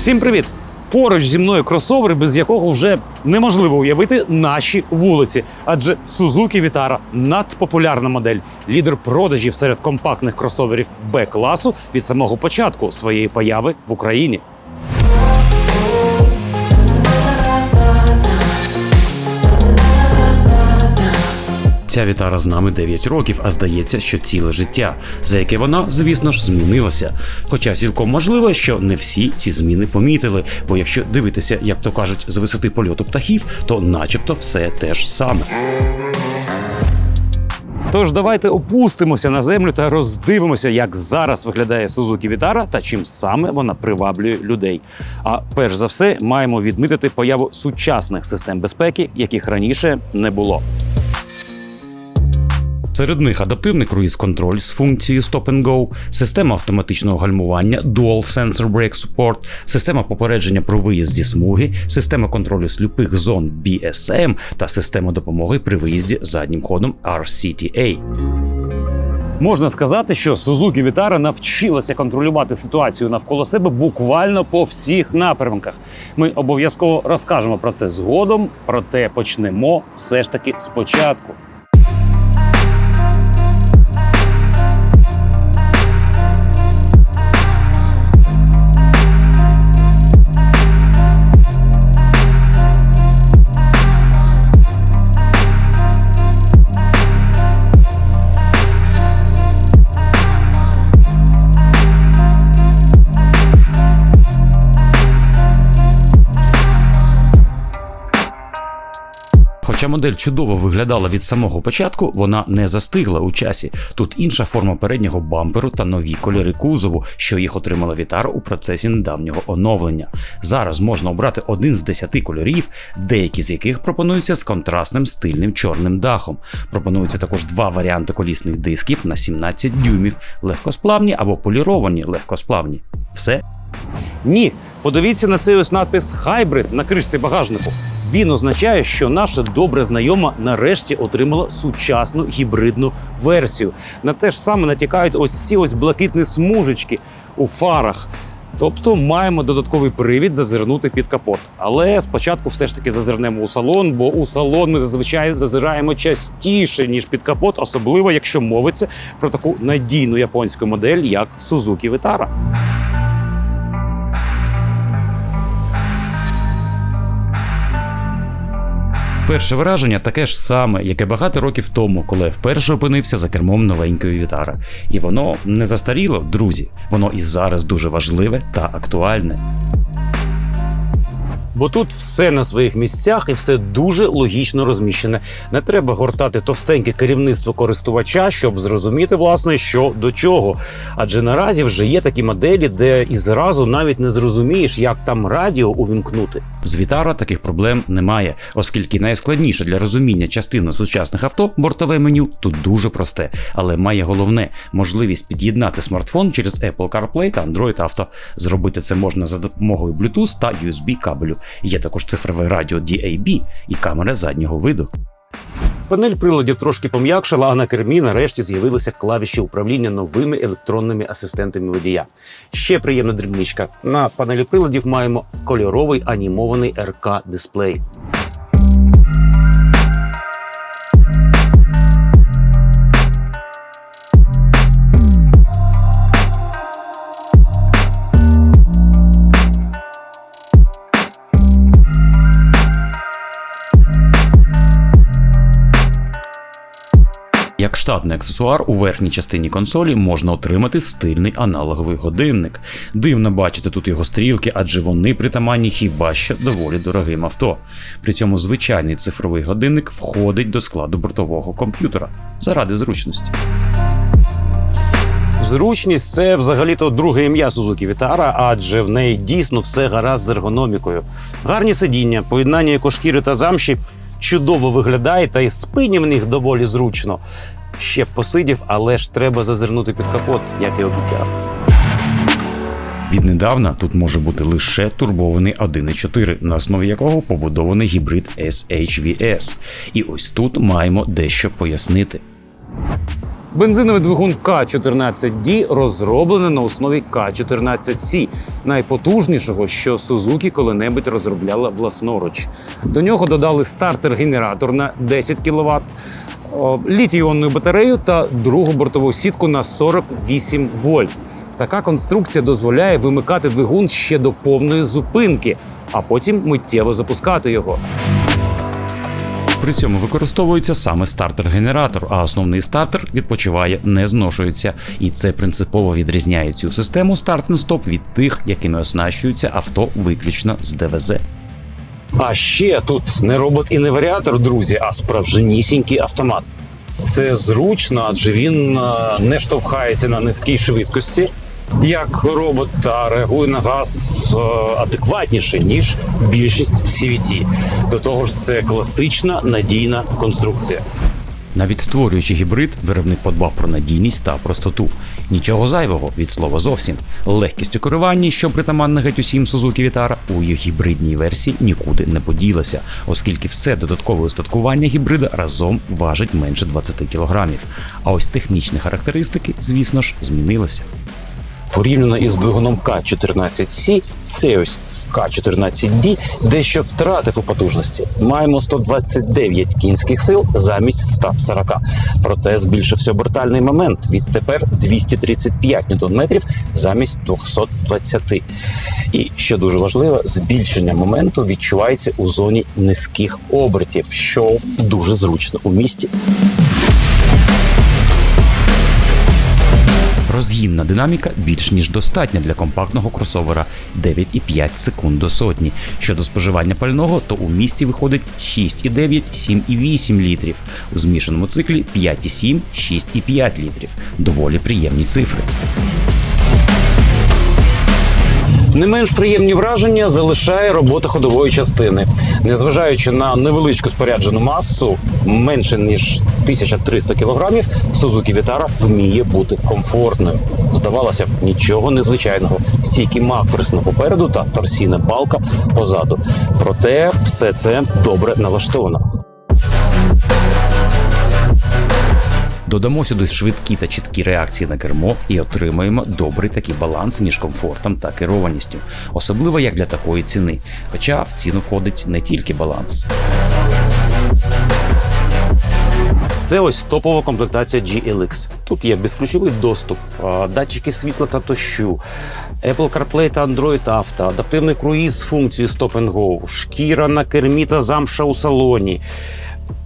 Всім привіт! Поруч зі мною кросовер, без якого вже неможливо уявити наші вулиці. Адже Suzuki Vitara – надпопулярна модель, лідер продажів серед компактних кросоверів Б-класу від самого початку своєї появи в Україні. Ця вітара з нами 9 років, а здається, що ціле життя, за яке вона, звісно ж, змінилася. Хоча цілком можливо, що не всі ці зміни помітили, бо якщо дивитися, як то кажуть, з висоти польоту птахів, то начебто все те ж саме. Тож давайте опустимося на землю та роздивимося, як зараз виглядає Suzuki Vitara та чим саме вона приваблює людей. А перш за все, маємо відмітити появу сучасних систем безпеки, яких раніше не було. Серед них адаптивний круїз-контроль з функцією Stop and Go, система автоматичного гальмування Dual Sensor Brake Support, система попередження про виїзд зі смуги, система контролю сліпих зон BSM та система допомоги при виїзді заднім ходом RCTA. Можна сказати, що Suzuki Vitara навчилася контролювати ситуацію навколо себе буквально по всіх напрямках. Ми обов'язково розкажемо про це згодом, проте почнемо все ж таки спочатку. Модель чудово виглядала від самого початку, вона не застигла у часі. Тут інша форма переднього бамперу та нові кольори кузову, що їх отримала Вітара у процесі недавнього оновлення. Зараз можна обрати один з десяти кольорів, деякі з яких пропонуються з контрастним стильним чорним дахом. Пропонуються також два варіанти колісних дисків на 17 дюймів, легкосплавні або поліровані легкосплавні. Все ні, подивіться на цей ось надпис Hybrid на кришці багажнику. Він означає, що наша добре знайома нарешті отримала сучасну гібридну версію. На те ж саме натякають ось ці ось блакитні смужечки у фарах. Тобто маємо додатковий привід зазирнути під капот. Але спочатку все ж таки зазирнемо у салон, бо у салон ми зазвичай зазираємо частіше, ніж під капот, особливо якщо мовиться про таку надійну японську модель, як Suzuki Vitara. Перше враження таке ж саме, яке багато років тому, коли я вперше опинився за кермом новенької Вітара. І воно не застаріло, друзі. Воно і зараз дуже важливе та актуальне. Бо тут все на своїх місцях і все дуже логічно розміщене. Не треба гортати товстеньке керівництво користувача, щоб зрозуміти, власне, що до чого. Адже наразі вже є такі моделі, де і зразу навіть не зрозумієш, як там радіо увімкнути. З Вітара таких проблем немає, оскільки найскладніше для розуміння частина сучасних авто бортове меню тут дуже просте, але має головне можливість під'єднати смартфон через Apple CarPlay та Android Auto. Зробити це можна за допомогою Bluetooth та USB кабелю. Є також цифрове радіо DAB і камера заднього виду. Панель приладів трошки пом'якшила, а на кермі нарешті з'явилися клавіші управління новими електронними асистентами водія. Ще приємна дрібничка. На панелі приладів маємо кольоровий анімований РК дисплей. Як штатний аксесуар у верхній частині консолі можна отримати стильний аналоговий годинник. Дивно бачити тут його стрілки, адже вони притаманні хіба що доволі дорогим авто. При цьому звичайний цифровий годинник входить до складу бортового комп'ютера заради зручності. Зручність це взагалі-то друге ім'я Suzuki Vitara, адже в неї дійсно все гаразд з ергономікою. Гарні сидіння, поєднання екошкіри та замші чудово виглядає, та й спині в них доволі зручно. Ще посидів, але ж треба зазирнути під капот, як і обіцяв. Віднедавна тут може бути лише турбований 1.4, на основі якого побудований гібрид SHVS. І ось тут маємо дещо пояснити. Бензиновий двигун К14D розроблений на основі К14C, найпотужнішого, що Suzuki коли-небудь розробляла власноруч. До нього додали стартер-генератор на 10 кВт, літій-іонну батарею та другу бортову сітку на 48 вольт. Така конструкція дозволяє вимикати двигун ще до повної зупинки, а потім миттєво запускати його. При цьому використовується саме стартер-генератор, а основний стартер відпочиває, не зношується. І це принципово відрізняє цю систему старт-стоп від тих, якими оснащуються авто виключно з ДВЗ. А ще тут не робот і не варіатор, друзі, а справжнісінький автомат. Це зручно, адже він е, не штовхається на низькій швидкості, як робот, реагує на газ е, адекватніше, ніж більшість CVT. До того ж, це класична надійна конструкція. Навіть створюючи гібрид, виробник подбав про надійність та простоту. Нічого зайвого від слова зовсім. Легкість у керуванні, що притаманна геть усім Suzuki Vitara, у їх гібридній версії нікуди не поділося, оскільки все додаткове устаткування гібрида разом важить менше 20 кг. А ось технічні характеристики, звісно ж, змінилися. Порівняно із двигуном К14C, цей ось К14D дещо втратив у потужності. Маємо 129 кінських сил замість 140. Проте збільшився обертальний момент. Відтепер 235 Нм замість 220. І що дуже важливо, збільшення моменту відчувається у зоні низьких обертів, що дуже зручно у місті. Розгінна динаміка більш ніж достатня для компактного кросовера 9,5 секунд до сотні. Щодо споживання пального, то у місті виходить 6,9, 7,8 літрів. У змішаному циклі 5,7, 6,5 літрів. Доволі приємні цифри. Не менш приємні враження залишає робота ходової частини. Незважаючи на невеличку споряджену масу, менше ніж 1300 кг, Suzuki Vitara вміє бути комфортною. Здавалося б, нічого незвичайного. Стійкий макферс попереду та торсійна балка позаду. Проте все це добре налаштовано. Додамо сюди швидкі та чіткі реакції на кермо і отримаємо добрий такий баланс між комфортом та керованістю, особливо як для такої ціни. Хоча в ціну входить не тільки баланс. Це ось топова комплектація GLX. Тут є безключовий доступ, датчики світла та дощу, Apple CarPlay та Android Auto, адаптивний круїз з функцією Stop and Go, шкіра на кермі та замша у салоні.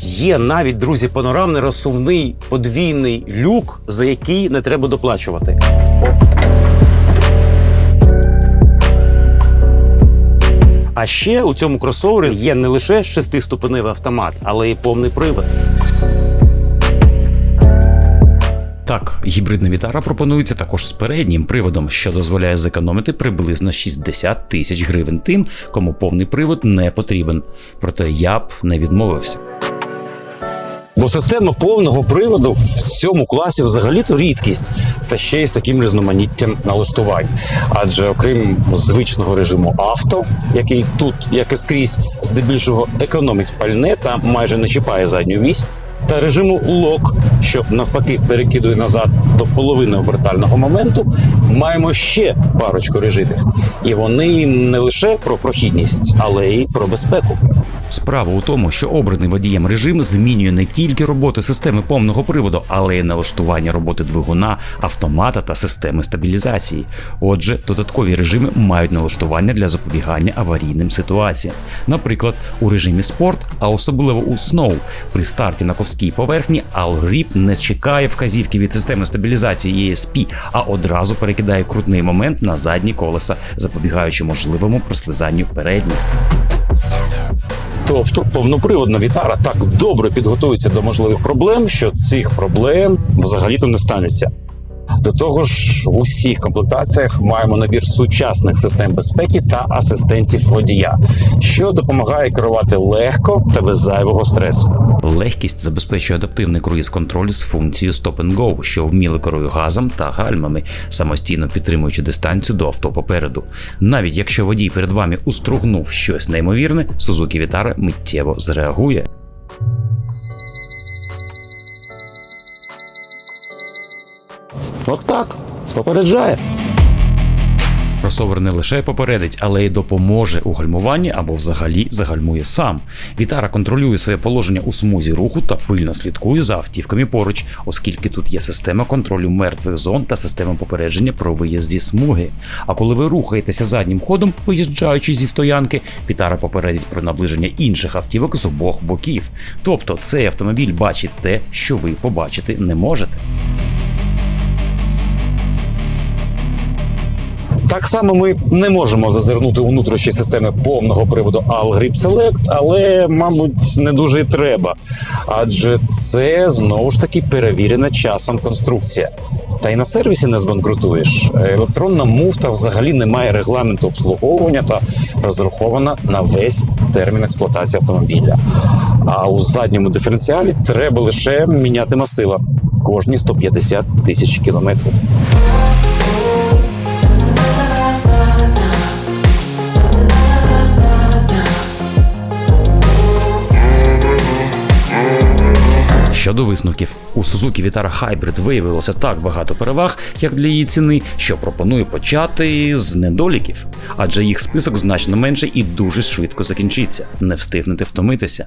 Є навіть, друзі, панорамний розсувний подвійний люк, за який не треба доплачувати. А ще у цьому кросовері є не лише шестиступеневий автомат, але й повний привод. Так, гібридна Вітара пропонується також з переднім приводом, що дозволяє зекономити приблизно 60 тисяч гривень тим, кому повний привод не потрібен. Проте я б не відмовився. Бо система повного приводу в цьому класі взагалі-то рідкість, та ще й з таким різноманіттям налаштувань. Адже окрім звичного режиму авто, який тут, як і скрізь, здебільшого економить пальне та майже не чіпає задню вісь, та режиму лок, що навпаки перекидує назад до половини обертального моменту, маємо ще парочку режимів. І вони не лише про прохідність, але й про безпеку. Справа у тому, що обраний водієм режим змінює не тільки роботу системи повного приводу, але й налаштування роботи двигуна, автомата та системи стабілізації. Отже, додаткові режими мають налаштування для запобігання аварійним ситуаціям. Наприклад, у режимі спорт, а особливо у Snow, при старті на ковській поверхні алгоритм не чекає вказівки від системи стабілізації ESP, а одразу перекидає крутний момент на задні колеса, запобігаючи можливому прослизанню передніх. Тобто повноприводна Вітара так добре підготується до можливих проблем, що цих проблем взагалі-то не станеться. До того ж, в усіх комплектаціях маємо набір сучасних систем безпеки та асистентів водія, що допомагає керувати легко та без зайвого стресу. Легкість забезпечує адаптивний круїз-контроль з функцією Stop and Go, що вміло керує газом та гальмами, самостійно підтримуючи дистанцію до авто попереду. Навіть якщо водій перед вами устругнув щось неймовірне, Suzuki Vitara миттєво зреагує. От так, попереджає. Кросовер не лише попередить, але й допоможе у гальмуванні або взагалі загальмує сам. Вітара контролює своє положення у смузі руху та пильно слідкує за автівками поруч, оскільки тут є система контролю мертвих зон та система попередження про виїзд зі смуги. А коли ви рухаєтеся заднім ходом, виїжджаючи зі стоянки, Вітара попередить про наближення інших автівок з обох боків. Тобто цей автомобіль бачить те, що ви побачити не можете. Так само ми не можемо зазирнути у внутрішні системи повного приводу All Grip Select, але, мабуть, не дуже і треба. Адже це знову ж таки перевірена часом конструкція. Та й на сервісі не збанкрутуєш. Електронна муфта взагалі не має регламенту обслуговування та розрахована на весь термін експлуатації автомобіля. А у задньому диференціалі треба лише міняти мастила кожні 150 тисяч кілометрів. Щодо висновків, у Suzuki Vitara Hybrid виявилося так багато переваг, як для її ціни, що пропоную почати з недоліків, адже їх список значно менший і дуже швидко закінчиться. Не встигнете втомитися.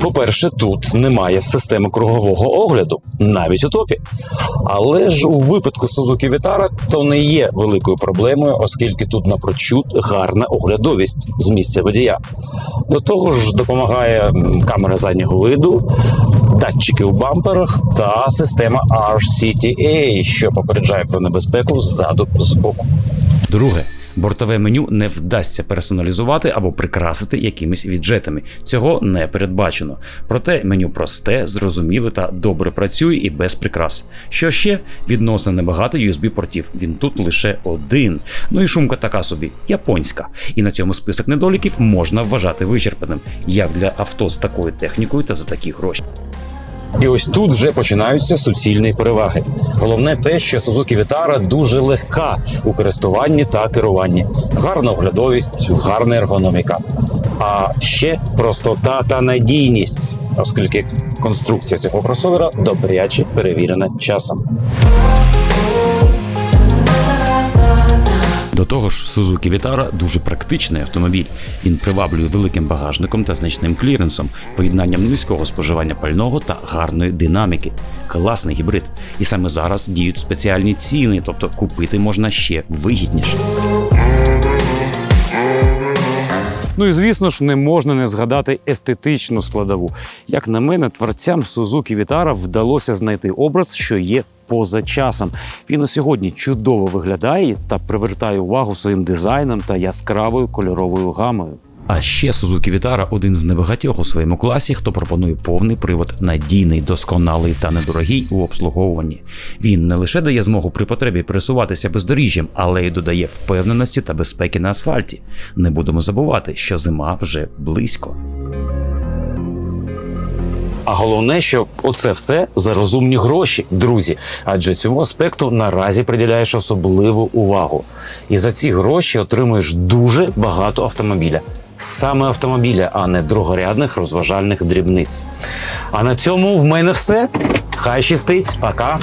По-перше, тут немає системи кругового огляду, навіть у топі. Але ж у випадку Suzuki Vitara то не є великою проблемою, оскільки тут напрочуд гарна оглядовість з місця водія. До того ж, допомагає камера заднього виду, датчики у бамперах та система RCTA, що попереджає про небезпеку ззаду з боку. Друге. Бортове меню не вдасться персоналізувати або прикрасити якимись віджетами. Цього не передбачено. Проте меню просте, зрозуміле та добре працює і без прикрас. Що ще? Відносно небагато USB-портів. Він тут лише один. Ну і шумка така собі, японська. І на цьому список недоліків можна вважати вичерпаним, як для авто з такою технікою та за такі гроші. І ось тут вже починаються суцільні переваги. Головне те, що Suzuki Vitara дуже легка у користуванні та керуванні. Гарна оглядовість, гарна ергономіка. А ще простота та надійність, оскільки конструкція цього кросовера добряче перевірена часом. До того ж, Suzuki Vitara дуже практичний автомобіль. Він приваблює великим багажником та значним кліренсом, поєднанням низького споживання пального та гарної динаміки. Класний гібрид. І саме зараз діють спеціальні ціни, тобто купити можна ще вигідніше. Ну і звісно ж, не можна не згадати естетичну складову. Як на мене, творцям Suzuki Vitara вдалося знайти образ, що є поза часом. Він і сьогодні чудово виглядає та привертає увагу своїм дизайном та яскравою кольоровою гамою. А ще Suzuki Vitara один з небагатьох у своєму класі, хто пропонує повний привод, надійний, досконалий та недорогий у обслуговуванні. Він не лише дає змогу при потребі пересуватися бездоріжжям, але й додає впевненості та безпеки на асфальті. Не будемо забувати, що зима вже близько. А головне, що оце все за розумні гроші, друзі. Адже цьому аспекту наразі приділяєш особливу увагу. І за ці гроші отримуєш дуже багато автомобіля. Саме автомобіля, а не другорядних розважальних дрібниць. А на цьому в мене все. Хай щастить, пока.